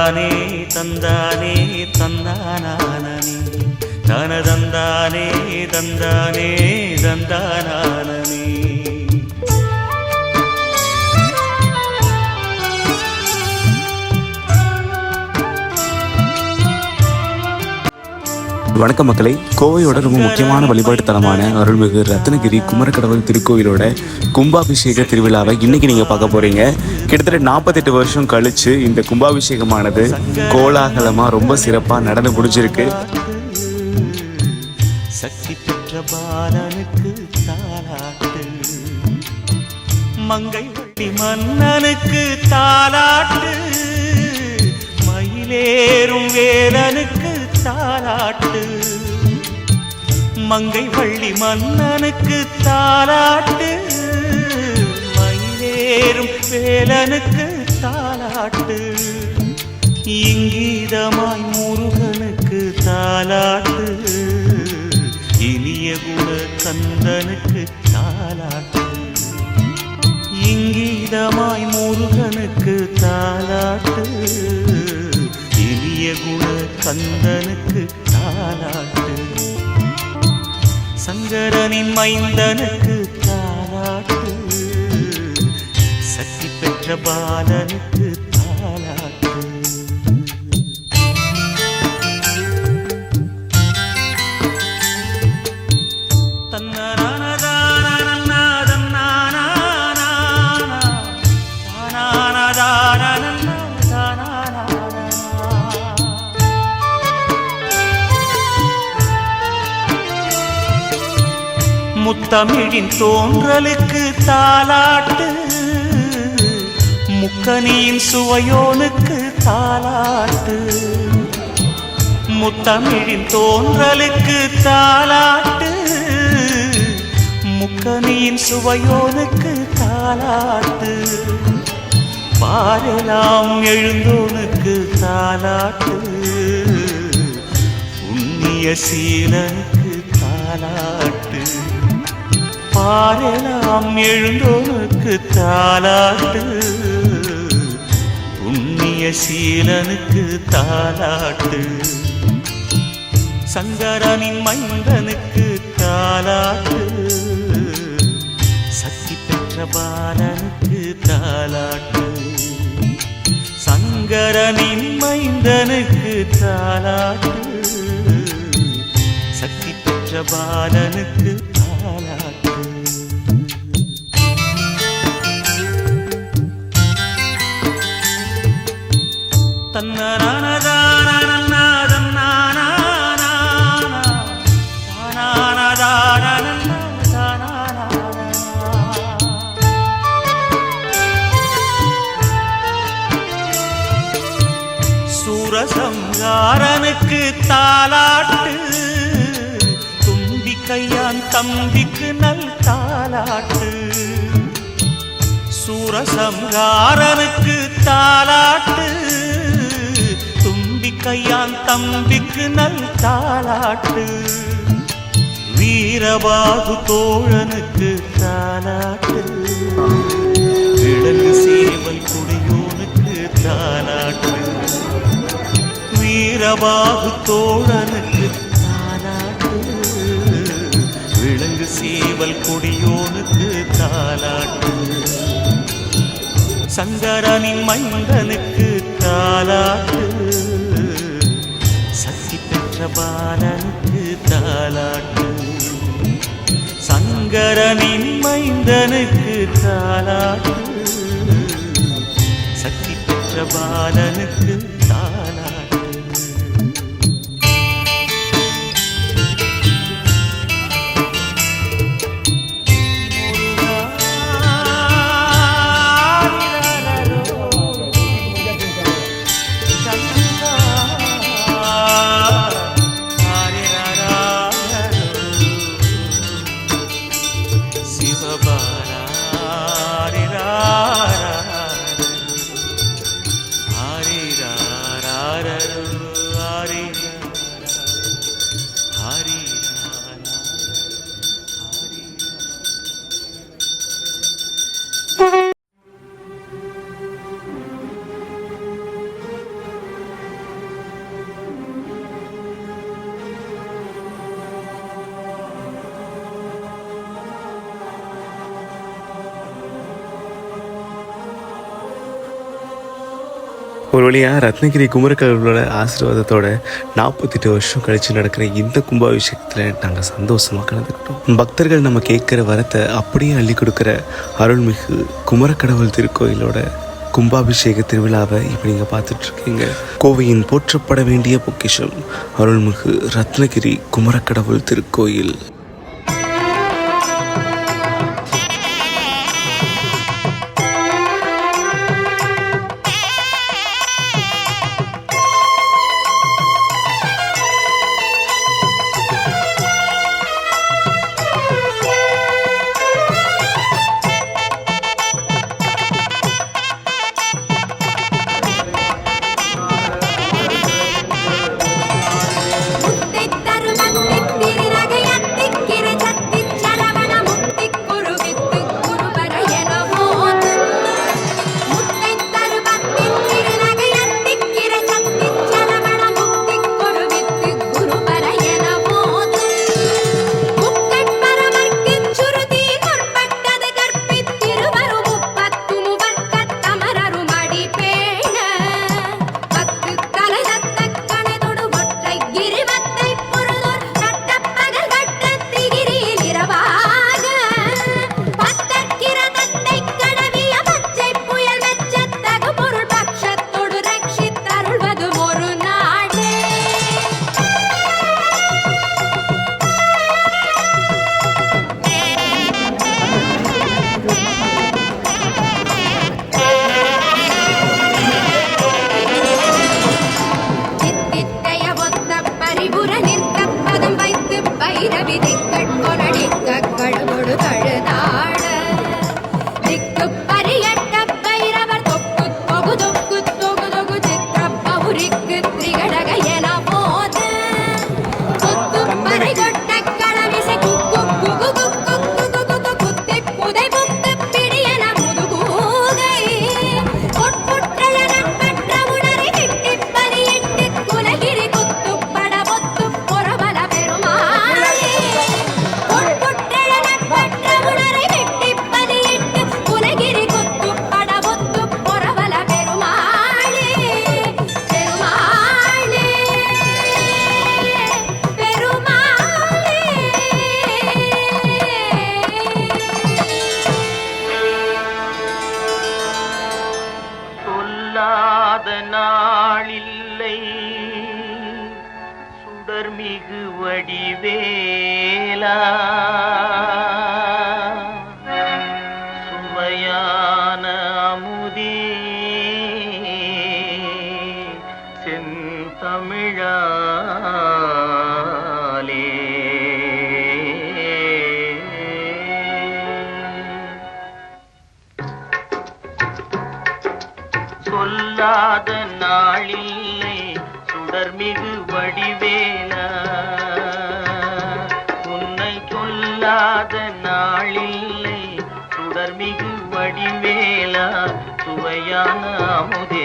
தந்தானே தந்தானே தந்தானே தன தந்தானே தந்தானே வணக்க மக்களை. கோவையோட ரொம்ப முக்கியமான வழிபாட்டு தலமான அருள்மிகு ரத்னகிரி குமரக்கடவுள் திருக்கோயிலோட கும்பாபிஷேக திருவிழாவை இன்னைக்கு நீங்க பார்க்க போறீங்க. கிட்டத்தட்ட நாற்பத்தெட்டு வருஷம் கழிச்சு இந்த கும்பாபிஷேகமானது கோலாகலமா ரொம்ப சிறப்பா நடந்து முடிஞ்சிருக்கு. சக்தி பெற்ற பாலனுக்கு தாலாட்டு மங்கை மன்னனுக்கு தாலாட்டு மயிலேறும் வேலனுக்கு தாலாட்டு மங்கை வள்ளி மன்னனுக்கு தாலாட்டு மயிலேறும் வேலனுக்கு தாலாட்டு இங்கீதமாய் முருகனுக்கு தாலாட்டு இனிய குல கந்தனுக்கு தாலாட்டு இங்கீதமாய் முருகனுக்கு தாலாட்டு இனிய குண கந்தனுக்கு தாலாட்டு சங்கரனின் மைந்தனுக்கு தாலாட்டு சக்தி பெற்ற பாலனுக்கு முத்தமிழின் தோன்றலுக்கு தாலாட்டு முக்கனியின் சுவையோனுக்கு தாலாட்டு முத்தமிழின் தோன்றலுக்கு தாலாட்டு முக்கனியின் சுவையோனுக்கு தாலாட்டு பாரெல்லாம் எழுந்தோனுக்கு தாலாட்டு புண்ணிய சீலனுக்கு தாலாட்டு பாரெல்லாம் எழுந்தோனுக்கு தாலாட்டு புண்ணிய சீலனுக்கு தாலாட்டு சங்கரனின் மைந்தனுக்கு தாலாட்டு சக்தி பெற்ற பாலனுக்கு தாலாட்டு சங்கரனின் மைந்தனுக்கு தாலாட்டு சக்தி பெற்ற பாலனுக்கு சூரசங்காரனுக்கு தாலாட்டு தும்பி கையான் தம்பிக்கு நல் தாலாட்டு சூரசம்ஹாரனுக்கு தாலாட்டு தும்பி கையான் தம்பிக்கு நல் தாலாட்டு வீரபாகு தோழனுக்கு தாலாட்டு விலங்கு சேவல் குடியோனுக்கு தாலாட்டு வீரபாகு தோழனுக்கு தாலாட்டு. விலங்கு சேவல் கொடியோனுக்கு தாலாட்டு. சங்கரனின் மைந்தனுக்கு தாலாட்டு. சக்தி பெற்ற பாலனுக்கு தாலாட்டு. சங்கரனின் மைந்தனுக்கு தாலாட்டு. சக்தி பெற்ற பாலனுக்கு தாலாட்டு ஒரு வழியாக ரத்னகிரி குமரக்கல்வியோட ஆசீர்வாதத்தோட நாற்பத்தெட்டு வருஷம் கழித்து நடக்கிற இந்த கும்பாபிஷேகத்தில் நாங்கள் சந்தோஷமாக கலந்துக்கிட்டோம். பக்தர்கள் நம்ம கேட்குற வரத்தை அப்படியே அள்ளி கொடுக்குற அருள்மிகு குமரக்கடவுள் திருக்கோயிலோட கும்பாபிஷேக திருவிழாவை இப்போ நீங்கள் பார்த்துட்ருக்கீங்க கோவையின் போற்றப்பட வேண்டிய பொக்கிஷம் அருள்மிகு ரத்னகிரி குமரக்கடவுள் திருக்கோயில். இல்லாத நாளில்லை சுடர்மிகு வடிவேலா. சுவையான அமுதே. செந்தமிழா சொல்லாத நாளில்லை சுடர்மிகு வடிவேலா உன்னை சொல்லாத நாளில்லை சுடர்மிகு வடிவேலா சுவையான அமுதே